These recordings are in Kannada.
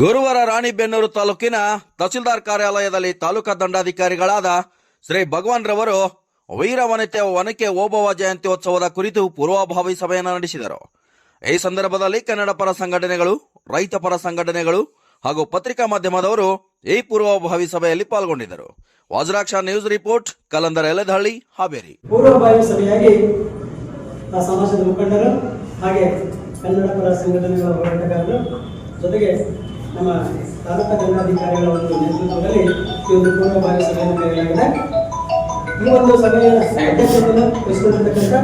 ಗುರುವಾರ ರಾಣಿಬೆನ್ನೂರು ತಾಲೂಕಿನ ತಹಸೀಲ್ದಾರ್ ಕಾರ್ಯಾಲಯದಲ್ಲಿ ತಾಲೂಕಾ ದಂಡಾಧಿಕಾರಿಗಳಾದ ಶ್ರೀ ಭಗವಾನ್ ರವರು ವೀರವನಿತೆ ವನಕೆ ಜಯಂತಿ ಜಯಂತ್ಯೋತ್ಸವದ ಕುರಿತು ಪೂರ್ವಭಾವಿ ಸಭೆಯನ್ನು ನಡೆಸಿದರು. ಈ ಸಂದರ್ಭದಲ್ಲಿ ಕನ್ನಡ ಪರ ಸಂಘಟನೆಗಳು, ರೈತ ಪರ ಸಂಘಟನೆಗಳು ಹಾಗೂ ಪತ್ರಿಕಾ ಮಾಧ್ಯಮದವರು ಈ ಪೂರ್ವಭಾವಿ ಸಭೆಯಲ್ಲಿ ಪಾಲ್ಗೊಂಡಿದ್ದರು. Vajraksha news report, Kalandara Eledahalli, Haveri. ಪೂರ್ವಭಾವಿ ಸಭೆಯಾಗಿ ಸಮಾಜದ ಮುಖಂಡರು ಹಾಗೆ ಕನ್ನಡ ಪರ ಸಂಘಟನೆಗಳ ಹೋರಾಟಗಾರರು ಜೊತೆಗೆ ನಮ್ಮ ತಾಲೂಕು ದಂಡಾಧಿಕಾರಿಗಳ ಒಂದು ನೇತೃತ್ವದಲ್ಲಿ ಈ ಒಂದು ಪೂರ್ವಭಾವಿ ಸಭೆಯನ್ನು ಕರೆಯಲಾಗಿದೆ. ಈ ಒಂದು ಸಭೆಯ ಅಧ್ಯಕ್ಷತೆಯನ್ನು ವಹಿಸಿಕೊಂಡಿರ್ತಕ್ಕಂಥ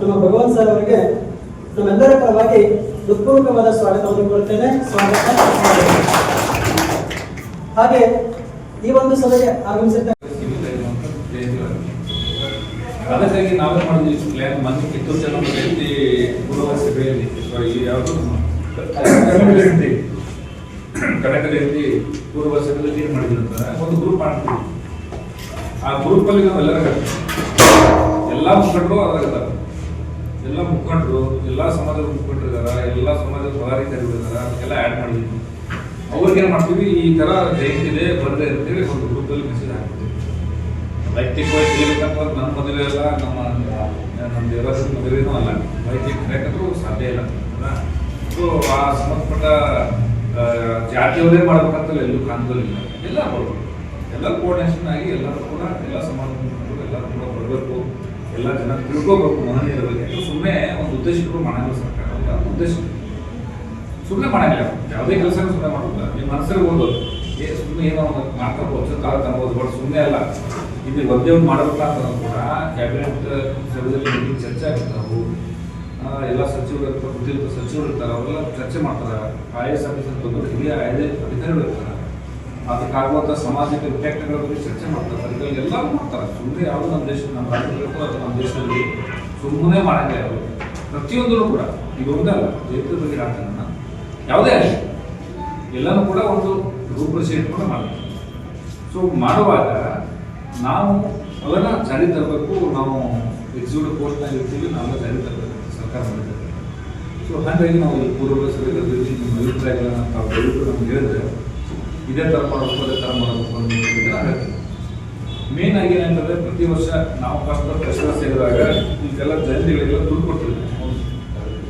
ನಮ್ಮ ಭಗವಂತ ಸರ್ ಅವರಿಗೆ ನಮ್ಮೆಲ್ಲರ ಪರವಾಗಿ ಹೃತ್ಪೂರ್ವಕವಾದ ಸ್ವಾಗತವನ್ನು ಕೊಡ್ತೇನೆ ಸ್ವಾಗತ ಹಾಗೆ ಈ ಒಂದು ಸಭೆಗೆ ಆಗಮಿಸಿದ ಅದಕ್ಕಾಗಿ ನಾವೇ ಮಾಡಿದ್ವಿ ಪ್ಲಾನ್ ಮೊನ್ನೆ ಕಿತ್ತೂರು ಜನ ಜಯಂತಿ ಪೂರ್ವ ಸಭೆಯಲ್ಲಿ ಸಾರಿ ಯಾವುದು ಜಯಂತಿ ಪೂರ್ವ ಸಭೆಯಲ್ಲಿ ಏನು ಮಾಡಿದ್ರು ಒಂದು ಗ್ರೂಪ್ ಮಾಡ್ತೀವಿ. ಆ ಗ್ರೂಪಲ್ಲಿ ನಾವು ಎಲ್ಲರೂ ಎಲ್ಲ ಮುಖಂಡರು ಅದಾಗ ಎಲ್ಲ ಮುಖಂಡರು, ಎಲ್ಲ ಸಮಾಜದ ಮುಖಂಡರು ಇದಾರ ಎಲ್ಲ ಸಮಾಜದ ಪದಾಧಿಕಾರಿಗಳು ಇದಾರ ಅದಕ್ಕೆಲ್ಲ ಆ್ಯಡ್ ಮಾಡಿದ್ವಿ. ಅವ್ರಿಗೆ ಏನು ಮಾಡ್ತೀವಿ, ಈ ಥರ ಜಯಂತಿ ಇದೆ ಬರ್ದೇ ಅಂತೇಳಿ ಒಂದು ಗ್ರೂಪಲ್ಲಿ ಮೆಸೇಜ್ ಹಾಕ್ತೀವಿ. ವೈಯಕ್ತಿಕವಾಗಿ ತಿಳಿಬೇಕಂತ ನನ್ನ ಮದುವೆ ಅಲ್ಲ, ನಮ್ಮ ನಮ್ಮ ದೇವರ ಮದುವೆನೂ ಅಲ್ಲ. ವೈಯಕ್ತಿಕ ಯಾಕಂದ್ರೂ ಸಾಧ್ಯ ಇಲ್ಲ. ಸೊ ಆ ಸಂಬಂಧಪಟ್ಟ ಜಾತಿಯವರೇ ಮಾಡ್ಬೇಕಂತಲ್ಲ ಎಲ್ಲೂ ಕಾಣ್ತಿಲ್ಲ ಎಲ್ಲ ಬರ್ಬೇಕು ಎಲ್ಲ ಕೋಆರ್ಡಿನೇಷನ್ ಆಗಿ ಎಲ್ಲರೂ ಕೂಡ ಎಲ್ಲ ಸಮಾಜ ಮುಖಂಡರು ಎಲ್ಲರೂ ಕೂಡ ಬರಬೇಕು. ಎಲ್ಲ ಜನ ತಿಳ್ಕೋಬೇಕು ಮಹನೀಯರ ಬಗ್ಗೆ ಸುಮ್ಮನೆ ಒಂದು ಉದ್ದೇಶ ಕೂಡ ಮಾಡಂಗಿಲ್ಲ ಸರ್ಕಾರ. ಉದ್ದೇಶ? ಸುಮ್ಮನೆ ಮಾಡಂಗಿಲ್ಲ. ಯಾವುದೇ ಕೆಲಸ ಸುಮ್ಮನೆ ಮಾಡೋದಿಲ್ಲ ನಿಮ್ಮ ಮನಸ್ಸಿಗೆ ಒಂದು ಏ ಸುಮ್ಮನೆ ಏನೋ ಒಂದು ಮಾತಾಡ್ಬೋದು ಕಾಲ ತಗೋದು ಬಟ್ ಸುಮ್ಮನೆ ಅಲ್ಲ. ಇಲ್ಲಿ ಒಂದೇ ಒಂದು ಮಾಡಬೇಕಂತ ಕೂಡ ಕ್ಯಾಬಿನೆಟ್ ಸಭೆಯಲ್ಲಿ ಚರ್ಚೆ ಆಗುತ್ತೆ. ಆ, ಎಲ್ಲ ಸಚಿವರು ಪ್ರತಿಯೊಬ್ಬ ಸಚಿವರು ಇರ್ತಾರೆ, ಅವರೆಲ್ಲ ಚರ್ಚೆ ಮಾಡ್ತಾರೆ. ಐ ಎಸ್ ಆಫೀಸರ್ ಬಂದು ಹಿರಿಯ ಐ ಎಸ್ ಅಧಿಕಾರಿಗಳು ಇರ್ತಾರೆ. ಅದಕ್ಕಾಗುವಂಥ ಸಾಮಾಜಿಕ ಇಂಪ್ಯಾಕ್ಟ್ಗಳ ಬಗ್ಗೆ ಚರ್ಚೆ ಮಾಡ್ತಾರೆ. ಅದರಲ್ಲಿ ಎಲ್ಲರೂ ಮಾಡ್ತಾರೆ. ಸುಮ್ಮನೆ ಯಾವುದು ನಮ್ಮ ದೇಶ ನಮ್ಮ ರಾಜ್ಯಗಳು ಅಥವಾ ನಮ್ಮ ದೇಶದಲ್ಲಿ ಸುಮ್ಮನೆ ಮಾಡಂಗಿಲ್ಲ ಅವರು ಪ್ರತಿಯೊಂದರೂ ಕೂಡ. ಈಗ ಅಲ್ಲ ಜೀವನದ ಬಗ್ಗೆ ನಾನು ಯಾವುದೇ ಆಗಲಿ, ಎಲ್ಲನೂ ಕೂಡ ಒಂದು ರೂಪರೇಷೆ ಇಟ್ಕೊಂಡು ಮಾಡ್ತಾರೆ. ಸೊ ಮಾಡುವಾಗ ನಾವು ಅವೆಲ್ಲ ಜಾರಿ ತರಬೇಕು. ನಾವು ಎಕ್ಸಿಕ್ಯೂಟಿವ್ ಪೋಸ್ಟ್ನಾಗ ಇರ್ತೀವಿ, ನಾವೆಲ್ಲ ಜಾರಿ ತರಬೇಕು. ಸೊ ಹಾಗಾಗಿ ನಾವು ಪೂರ್ವ ಸಭೆಗಳಲ್ಲಿ ನಿಮ್ಮ ಅಭಿಪ್ರಾಯಗಳನ್ನ ತಾವು ದಯವಿಟ್ಟು ನಮ್ಗೆ ಹೇಳಿದ್ರೆ, ಇದೇ ಥರ ಮಾಡಬೇಕು ಅದೇ ಥರ ಮಾಡಬೇಕು ಅಂತ ಮೇನ್ ಆಗಿ ಏನಂತಂದ್ರೆ ಪ್ರತಿ ವರ್ಷ ನಾವು ಫಸ್ಟ್ ಕಷ್ಟ ಸೇರಿದಾಗ ಇದೆಲ್ಲ ಜಯಂತಿಗಳಿಗೆಲ್ಲ ದುಡ್ಡು ಕೊಡ್ತಿದ್ವಿ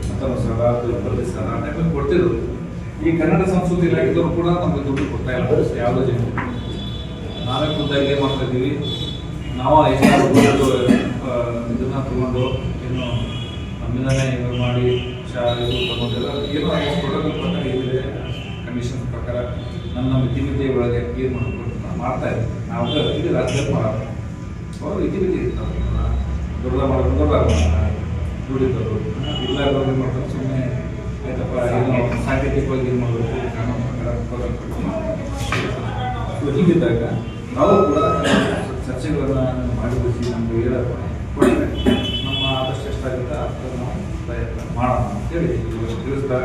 ಹತ್ತೊಂಬತ್ತು ಸಾವಿರ ಇಪ್ಪತ್ತೈದು ಸಾವಿರ ಆ ಟೈಮಲ್ಲಿ ಕೊಡ್ತಿದ್ರು. ಈ ಕನ್ನಡ ಸಂಸ್ಕೃತಿ ಇಲಾಖೆದವರು ಕೂಡ ನಮಗೆ ದುಡ್ಡು ಕೊಡ್ತಾ ಇಲ್ಲ. ಯಾವುದೇ ಜನ ನಾವೇ ಖುದ್ದಾಗಿ ಏನು ಮಾಡ್ತಾ ಇದ್ದೀವಿ? ನಾವು ಎಷ್ಟು ಇದನ್ನ ತಗೊಂಡು, ಏನು ನಮ್ಮಿಂದನೇ ಇದು ಮಾಡಿ ಶಾ ಇದು ತಗೊಂಡೆಲ್ಲ ಏನೋ ಪ್ರೋಟೋಕಾಲ್ ಪ್ರಕಾರ ಏನಿದೆ ಕಂಡೀಷನ್ ಪ್ರಕಾರ ನನ್ನ ಮಿತಿ ಒಳಗೆ ಏನು ಮಾಡ್ಕೊಂಡು ಮಾಡ್ತಾ ಇದ್ದೀವಿ ನಾವು ಇದು ರಾಜ್ಯ ಅವರು ಇತಿಮಿತಿ ಇರ್ತಾರೆ. ದೊಡ್ಡ ಮಾಡೋದು ದೊಡ್ಡ ದುಡಿದವರು. ಏನು ಮಾಡ್ತಾರೆ? ಸುಮ್ಮನೆ ಆಯ್ತಪ್ಪ ಸಾಂಕೇತಿಕವಾಗಿ ಏನು ಮಾಡಬೇಕು? ಕಾನೂನು ಪ್ರಕಾರ ಹೀಗಿದ್ದಾಗ ನಾವು ಕೂಡ ಚರ್ಚೆಗಳನ್ನು ಮಾಡಿ ನಮಗೆ ಹೇಳಕ್ಕೆ ಅಂತೇಳಿ ತಿಳಿಸ್ತಾ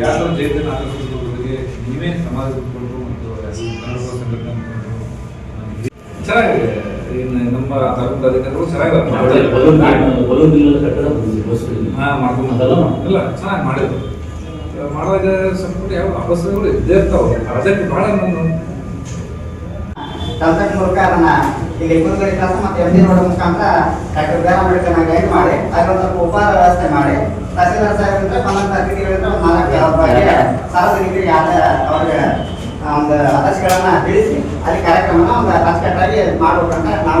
ಯಾವ ಜೈತನ ಆಕರ್ಷಿಸುವ ಬಗ್ಗೆ ನೀವೇ ಸಮಾಜ ಮುಖಂಡರು ಮತ್ತು ಕನ್ನಡ ಸಂಘಟನೆ ಮುಖಂಡರು ಚೆನ್ನಾಗಿದೆ. ನಮ್ಮ ತಾಲೂಕು ಅಧಿಕಾರಿಗಳು ಚೆನ್ನಾಗಿ ಹಾ ಮಾಡ್ಕೊಂಡು ಅದೆಲ್ಲ ಇಲ್ಲ ಚೆನ್ನಾಗಿ ಮಾಡಿದ್ರು ಮಾಡುವಾಗ ಸ್ವಲ್ಪ ಯಾವ ಅವಸರಗಳು ಇದ್ದೇ ಇರ್ತಾವೆ. ಅದಕ್ಕೆ ಬಹಳ ನಾನು ತಂತ್ರಜ್ಞ ಮೂಲಕ ಅದನ್ನ ಇಲ್ಲಿ ಕುರುಗರಿ ಕ್ಲಾಸ್ ಮತ್ತೆ ಎಂ ಡಿ ರೋಡ್ ಮುಖಾಂತರ ಡಾಕ್ಟರ್ ಬಿ ಅಂಬೇಡ್ಕರ್ ಗೈಡ್ ಮಾಡಿ ಅದ್ರ ಸ್ವಲ್ಪ ಉಪಹಾರ ವ್ಯವಸ್ಥೆ ಮಾಡಿ. ತಹಸೀಲ್ದಾರ್ ಸಾಹೇಬ್ ಅಂದ್ರೆ ಸಂಬಂಧ ಅತಿಥಿಗಳಿಂದ ಒಂದು ನಾಲ್ಕು ಬಗ್ಗೆ ಸಾರ್ವಜನಿಕರಿಗೆ ಆದ ಅವ್ರಿಗೆ ಒಂದು ಆದರ್ಶಗಳನ್ನ ತಿಳಿಸಿ, ಅಲ್ಲಿ ಕಾರ್ಯಕ್ರಮನ ಒಂದು ಅಚ್ಚುಕಟ್ಟಾಗಿ ಮಾಡ್ಬೇಕಂತ ನಾವು